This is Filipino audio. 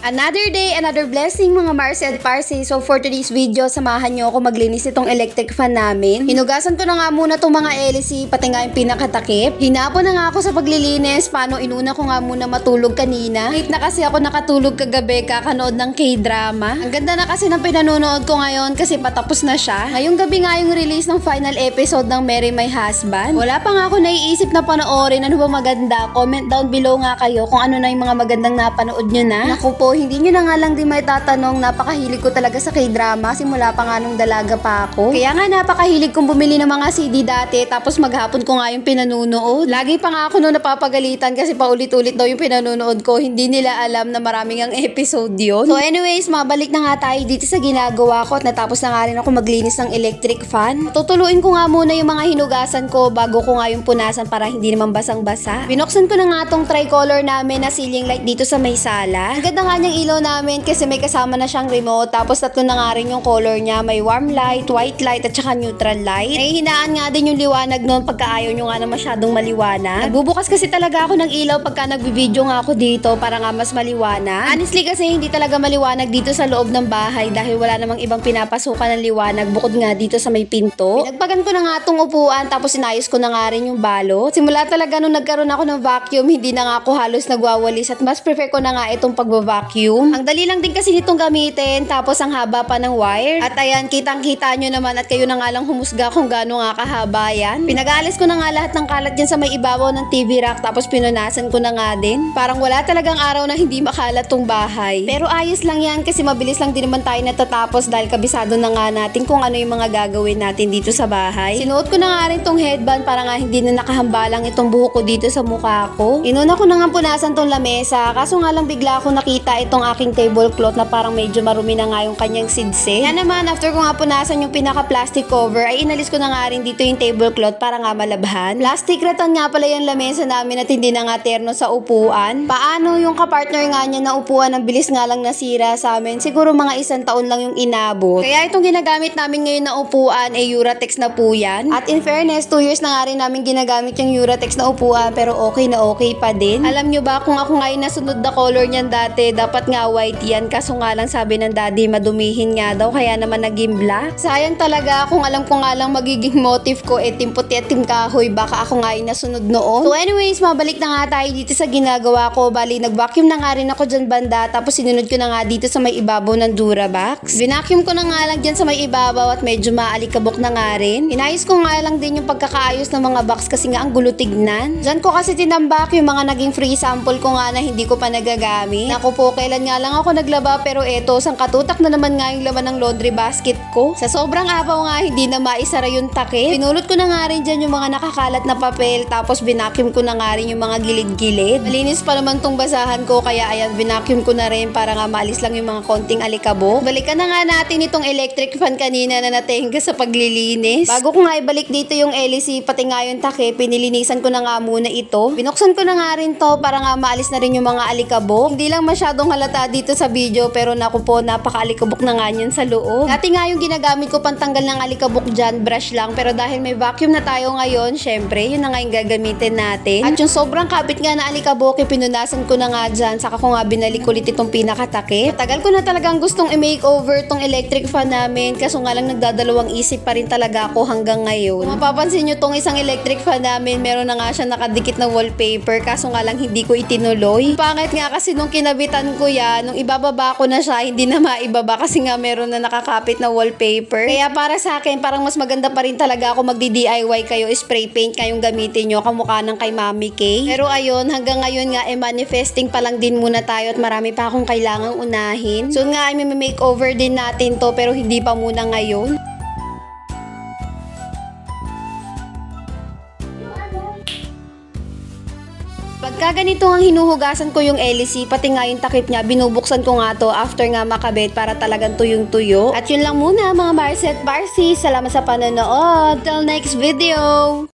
Another day, another blessing mga Marcy at Parsi. So for today's video, samahan nyo ako maglinis itong electric fan namin. Hinugasan ko na nga muna itong mga LC, pati nga yung pinakatakip. Hinapon na nga ako sa paglilinis, paano inuna ko nga muna matulog kanina. Late na kasi ako nakatulog kagabi, kakanood ng K-drama. Ang ganda na kasi ng pinanonood ko ngayon kasi patapos na siya. Ngayong gabi nga yung release ng final episode ng Mary My Husband. Wala pa nga ako naiisip na panoorin ano ba maganda. Comment down below nga kayo kung ano na yung mga magandang napanood nyo na. Naku po, hindi nyo na nga lang din may tatanong, napakahilig ko talaga sa K-drama simula pa nga nung dalaga pa ako. Kaya nga napakahilig kong bumili ng mga CD dati tapos maghapon ko nga yung pinanunood. Lagi pa nga ako nung napapagalitan kasi paulit-ulit daw yung pinanunood ko. Hindi nila alam na maraming ang episode yun. So anyways, mabalik na nga tayo dito sa ginagawa ko at natapos na nga rin ako maglinis ng electric fan. Tutuluin ko nga muna yung mga hinugasan ko bago ko nga yung punasan para hindi naman basang-basa. Binuksan ko na nga tong tricolor namin na ceiling light dito sa may sala. Ang ganda nga niyang ilaw namin kasi may kasama na siyang remote tapos tatlo na nga rin yung color niya. May warm light, white light at saka neutral light. Nahihinaan nga din yung liwanag noon pagka ayaw nyo nga na masyadong maliwanag. Nagbubukas kasi talaga ako ng ilaw pagka nagbibideo nga ako dito para nga mas maliwanag. Honestly kasi hindi talaga maliwanag dito sa loob ng bahay dahil wala namang ibang pinapasukan ng liwanag bukod nga dito sa may pinto. Pinagpagan ko na nga tong upuan tapos inayos ko na nga rin yung balot. Simula talaga nung nagkaroon ako ng vacuum, hindi na nga ako halos nagwawalis at mas prefer ko na nga itong pagbabacuum. Ang dali lang din kasi nitong gamitin tapos ang haba pa ng wire. At ayan, kitang-kita nyo naman at kayo na nga lang humusga kung gaano nga kahaba yan. Pinag-aalis ko na nga lahat ng kalat dyan sa may ibabaw ng TV rack tapos pinunasan ko na nga din. Parang wala talagang araw na hindi makalat tong bahay. Pero ayos lang yan kasi mabilis lang din naman tayo natatapos dahil kabisado na nga natin kung ano yung mga gagawin natin dito sa bahay. Sinuot ko na nga rin tong headband para nga hindi na nakahambalang itong buhok ko dito sa mukha ko. Inuna ko na nga punasan tong lamesa kaso nga lang bigla ako nakita itong aking tablecloth na parang medyo marumi na nga yung kanyang sidse. Yan naman, after ko nga punasan yung pinaka-plastic cover, ay inalis ko na nga rin dito yung tablecloth para nga malabhan. Plastic rattan nga pala yung lamesa namin at hindi na nga terno sa upuan. Paano yung kapartner nga niya na upuan ang bilis nga lang nasira sa amin? Siguro mga isang taon lang yung inabot. Kaya itong ginagamit namin ngayon na upuan ay Uratex na po yan. At in fairness, 2 years na nga rin namin ginagamit yung Uratex na upuan pero okay na okay pa din. Alam nyo ba kung ako nga yung nasunod na color niyan dati, dapat nga white yan. Kaso nga lang sabi ng daddy, madumihin nga daw kaya naman naging black. Sayang talaga kung alam ko nga lang magiging motive ko eh timputi at timkahoy baka ako nga yung nasunod noon. So anyways, mabalik na nga tayo dito sa ginagawa ko. Bali, nag-vacuum na nga rin ako dyan banda tapos sinunod ko na nga dito sa may ibabaw ng Durabox. Binacuum ko na nga lang dyan sa may ibabaw at medyo maalikabok na nga rin. Inayos ko nga lang din yung pagkakaayos ng mga box kasi nga ang gulo tignan. Dyan ko kasi tinambak yung mga naging free sample ko nga na hindi ko pa nagagamit. Naku po, kailan nga lang ako naglaba pero eto, sang katutak na naman nga yung laman ng laundry basket ko. Sa sobrang apaw nga, hindi na maisara yung takip. Pinulot ko na nga rin dyan yung mga nakakalat na papel tapos binacuum ko na nga rin yung mga gilid-gilid. Malinis pa naman tong basahan ko kaya ayan, binacuum ko na rin para nga maalis lang yung mga konting alikabok. Balikan na nga natin itong electric fan kanina na natenga sa paglilinis. Bago ko nga ibalik dito yung LEC pati nga yung takip, pinilinisan ko na nga muna ito. Binuksan ko na nga rin to para nga maalis na rin yung mga alikabok. Hindi lang masyadong halata dito sa video pero naku po, napaka-alikabok na nga niyan sa loob. Dati nga yung ginagamit ko pantanggal ng alikabok dyan, brush lang. Pero dahil may vacuum na tayo ngayon, syempre, yun na nga yung gagamitin natin. At yung sobrang kapit nga na alikabok, pinunasan ko na nga dyan. Saka ko nga binalik ulit itong pinakatakip. Tagal ko na talagang gustong i-makeover tong electric fan namin. Kaso nga lang nagdadalawang isip pa rin talaga ako hanggang ngayon. Kung mapapansin nyo tong isang electric fan namin, meron na nga siya nakadikit na wallpaper. Kaso nga lang hindi ko itinuloy. Pangit nga kasi nung kinabitan ko yan, nung ibababa ko na siya, hindi na maibaba kasi nga meron na nakakapit na wallpaper. Kaya para sa akin, parang mas maganda pa rin talaga ako magdi-DIY kayo, spray paint kayong gamitin nyo, kamukha ng kay Mami K. Pero ayun, hanggang ngayon nga, eh, manifesting pa lang din muna tayo at marami pa akong kailangang unahin. So nga, ay may makeover din natin to, pero hindi pa muna ngayon. Pagka ganito ang hinuhugasan ko yung LEC, pati nga yung takip niya, binubuksan ko nga to after nga makabit para talagang tuyong-tuyo. At yun lang muna mga Marcy at Barcy. Salamat sa panonood. Till next video!